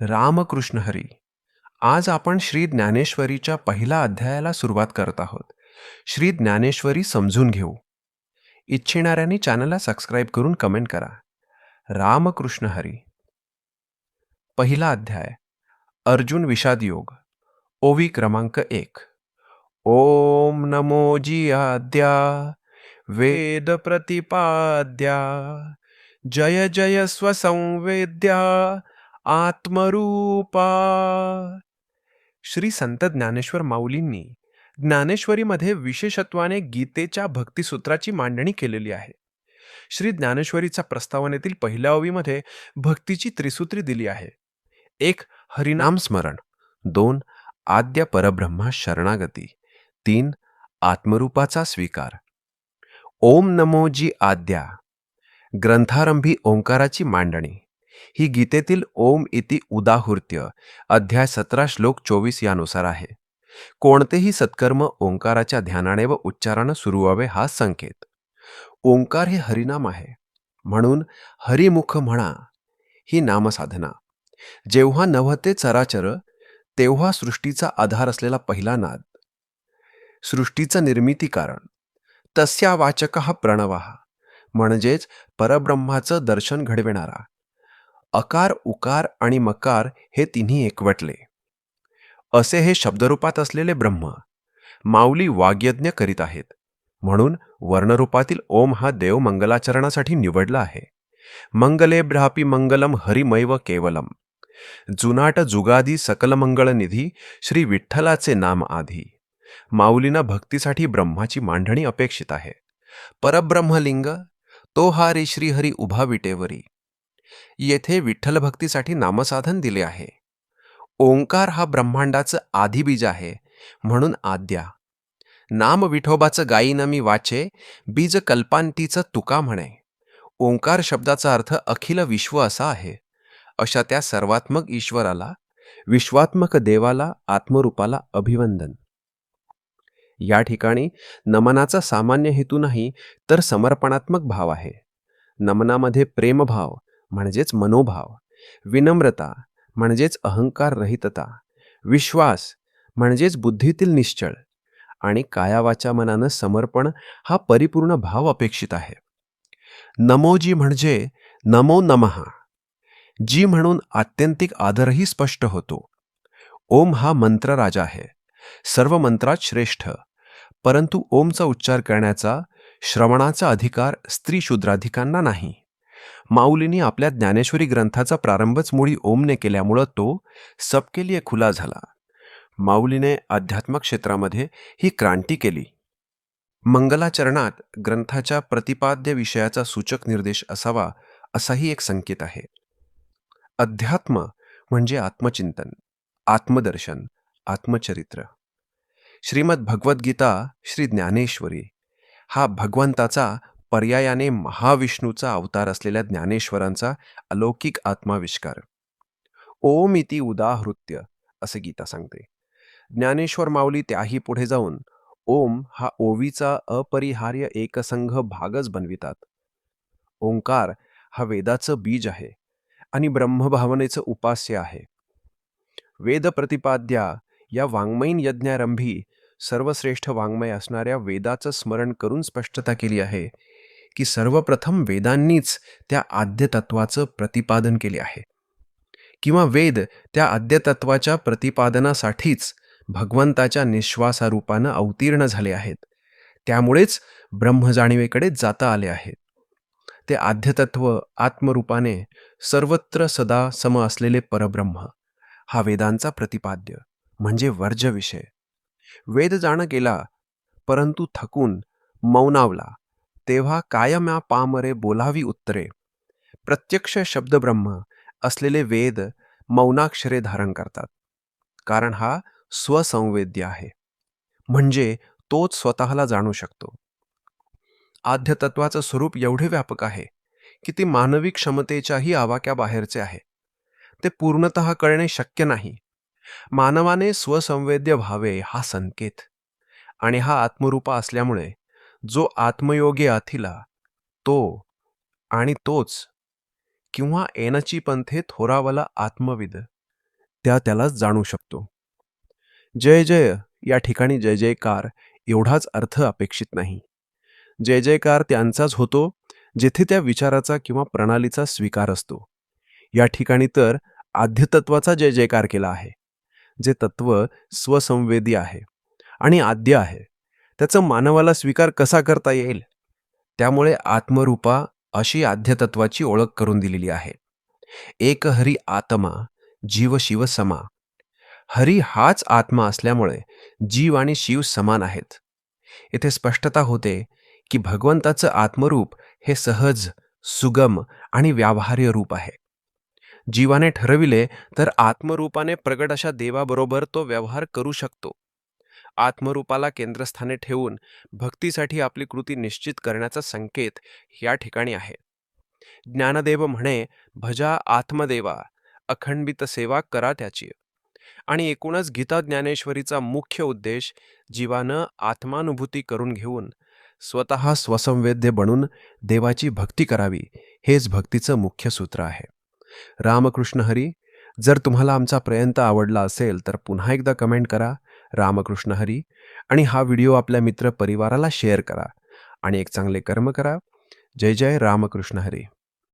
रामकृष्ण हरी. आज आपण श्री ज्ञानेश्वरीच्या पहिल्या अध्यायाला सुरुवात करत आहोत. श्री ज्ञानेश्वरी समजून घेऊ. इच्छिणाऱ्यांनी चॅनलला सबस्क्राईब करून कमेंट करा. रामकृष्ण हरी. पहिला अध्याय. अर्जुन विषाद योग. ओवी क्रमांक एक. ओम नमो जी आद्या वेद प्रतिपाद्या. जय जय स्वसंवेद्या. आत्मरूपा। श्री संत ज्ञानेश्वर माऊलींनी ज्ञानेश्वरीमध्ये विशेषत्वाने गीतेच्या भक्तिसूत्राची मांडणी केलेली आहे. श्री ज्ञानेश्वरीचा प्रस्तावनेतील पहिल्या ओवीमध्ये भक्तीची त्रिसूत्री दिली आहे. एक हरिनाम स्मरण. दोन आद्य परब्रह्मा शरणागती. तीन आत्मरूपाचा स्वीकार. ओम नमो जी आद्या. ग्रंथारंभी ओंकाराची मांडणी. ही गीतेतील ओम इति उदाहृत्य अध्याय सतरा श्लोक चोवीस यानुसार आहे. कोणतेही सत्कर्म ओंकाराच्या ध्यानाने व उच्चारानं सुरू व्हावे हा संकेत. ओंकार हे हरिनाम आहे. म्हणून हरिमुख म्हणा ही नामसाधना. जेव्हा नव्हते चराचर तेव्हा सृष्टीचा आधार असलेला पहिला नाद. सृष्टीचं निर्मिती कारण. तस्या वाचक हा प्रणवा. म्हणजेच परब्रह्माचं दर्शन घडविणारा. अकार उकार आणि मकार हे तिन्ही एकवटले. असे हे शब्दरूपात असलेले ब्रह्म माऊली वाग्यज्ञ करीत आहेत. म्हणून वर्णरूपातील ओम हा देव मंगलाचरणासाठी निवडला आहे. मंगले ब्रापी मंगलम हरिमैव केवलम. जुनाट जुगादी सकल निधी श्री विठ्ठलाचे नाम आधी. माऊलींना भक्तीसाठी ब्रह्माची मांडणी अपेक्षित आहे. परब्रह्मलिंग तो हा रे श्रीहरी उभा विटेवरी. येथे विठ्ठल भक्तीसाठी नामसाधन दिले आहे. ओंकार हा ब्रह्मांडाचं आदिबीज आहे म्हणून आद्या. नाम विठोबाचं गायीनं मी वाचे बीज कल्पांतीचं तुका म्हणे. ओंकार शब्दाचा अर्थ अखिल विश्व असा आहे. अशा त्या सर्वात्मक ईश्वराला विश्वात्मक देवाला आत्मरूपाला अभिवंदन. या ठिकाणी नमनाचा सामान्य हेतू नाही तर समर्पणात्मक भाव आहे. नमनामध्ये प्रेमभाव म्हणजेच मनोभाव विनम्रता म्हणजेच अहंकार रहितता विश्वास म्हणजेच बुद्धीतील निश्चळ आणि कायावाच्या मनानं समर्पण हा परिपूर्ण भाव अपेक्षित आहे. नमोजी म्हणजे नमो नमहा जी म्हणून आत्यंतिक आदरही स्पष्ट होतो. ओम हा मंत्र राजा आहे. सर्व मंत्रात श्रेष्ठ परंतु ओमचा उच्चार करण्याचा श्रवणाचा अधिकार स्त्री शूद्राधिकांना नाही. माऊलींनी आपल्या ज्ञानेश्वरी ग्रंथाचा प्रारंभच मुळी ओमने केल्यामुळं तो सबके लिए खुला झाला. माऊलीने अध्यात्म क्षेत्रामध्ये ही क्रांती केली. मंगलाचरणात ग्रंथाच्या प्रतिपाद्य विषयाचा सूचक निर्देश असावा असाही एक संकेत आहे. अध्यात्म म्हणजे आत्मचिंतन आत्मदर्शन आत्मचरित्र. श्रीमद भगवद्गीता श्री ज्ञानेश्वरी हा भगवंताचा पर्यायाने महाविष्णूचा अवतार असलेल्या ज्ञानेश्वरांचा अलौकिक आत्माविष्कार. ओम इति उदाहृत्य असे गीता सांगते. ज्ञानेश्वर माऊली त्याही पुढे जाऊन ओम हा ओवीचा अपरिहार्य एकसंघ भागच बनवितात. ओंकार हा वेदाचं बीज आहे आणि ब्रह्मभावनेचं उपास्य आहे. वेद प्रतिपाद्या या वाङ्मयीन यज्ञारंभी सर्वश्रेष्ठ वाङ्मय असणाऱ्या वेदाचं स्मरण करून स्पष्टता केली आहे की सर्वप्रथम वेदांनीच त्या आद्यतत्वाचं प्रतिपादन केले आहे. किंवा वेद त्या आद्यतत्वाच्या प्रतिपादनासाठीच भगवंताच्या निश्वासारूपानं अवतीर्ण झाले आहेत. त्यामुळेच ब्रह्मजाणीवेकडे जाता आले आहेत. ते आद्यतत्व आत्मरूपाने सर्वत्र सदा सम असलेले परब्रह्म हा वेदांचा प्रतिपाद्य म्हणजे वर्ज विषय. वेद जाणं गेला परंतु थकून मौनावला. तेव्हा कायम्या पामरे बोलावी उत्तरे. प्रत्यक्ष शब्दब्रह्म असलेले वेद मौनाक्षरे धारण करतात. कारण हा स्वसंवेद्य आहे. म्हणजे तोच स्वतःला जाणू शकतो. आद्यतत्वाचं स्वरूप एवढे व्यापक आहे की ते मानवी क्षमतेच्याही आवाक्या बाहेरचे आहे. ते पूर्णत कळणे शक्य नाही. मानवाने स्वसंवेद्य व्हावे हा संकेत. आणि हा आत्मरूपा असल्यामुळे जो आत्मयोगी आथिला तो आणि तोच किंवा एनची पंथे थोरावला आत्मविद त्या त्याला जाणू शकतो. जय जय या ठिकाणी जय जयकार एवढाच अर्थ अपेक्षित नाही. जय जयकार त्यांचाच होतो जेथे त्या विचाराचा किंवा प्रणालीचा स्वीकार असतो. या ठिकाणी तर आद्यतत्वाचा जय जयकार केला आहे जे तत्व स्वसंवेदी आहे आणि आद्य आहे. त्याचं मानवाला स्वीकार कसा करता येईल? त्यामुळे आत्मरूपा अशी आद्यतत्वाची ओळख करून दिलेली आहे. एक हरी आत्मा जीव शिव समा. हरी हाच आत्मा असल्यामुळे जीव आणि शिव समान आहेत. येथे स्पष्टता होते की भगवंताचं आत्मरूप हे सहज सुगम आणि व्यावहार्य रूप आहे. जीवाने ठरविले तर आत्मरूपाने प्रगट अशा देवाबरोबर तो व्यवहार करू शकतो. आत्मरूपाला केंद्रस्थानी ठेवून भक्तीसाठी आपली कृती निश्चित करण्याचा संकेत या ठिकाणी आहे. ज्ञानदेव म्हणे भजा आत्मदेवा अखंडित सेवा करा त्याची. आणि एकूणच गीता ज्ञानेश्वरीचा मुख्य उद्देश जीवानं आत्मानुभूती करून घेऊन स्वतः स्वसंवेद्य बनून देवाची भक्ती करावी हेच भक्तीचं मुख्य सूत्र आहे. रामकृष्ण हरी जर तुम्हाला आमचा प्रयंत आवडला असेल तर पुन्हा एकदा कमेंट करा. रामकृष्ण हरी आणि हा व्हिडिओ आपल्या मित्र परिवाराला शेअर करा आणि एक चांगले कर्म करा. जय जय रामकृष्ण हरी.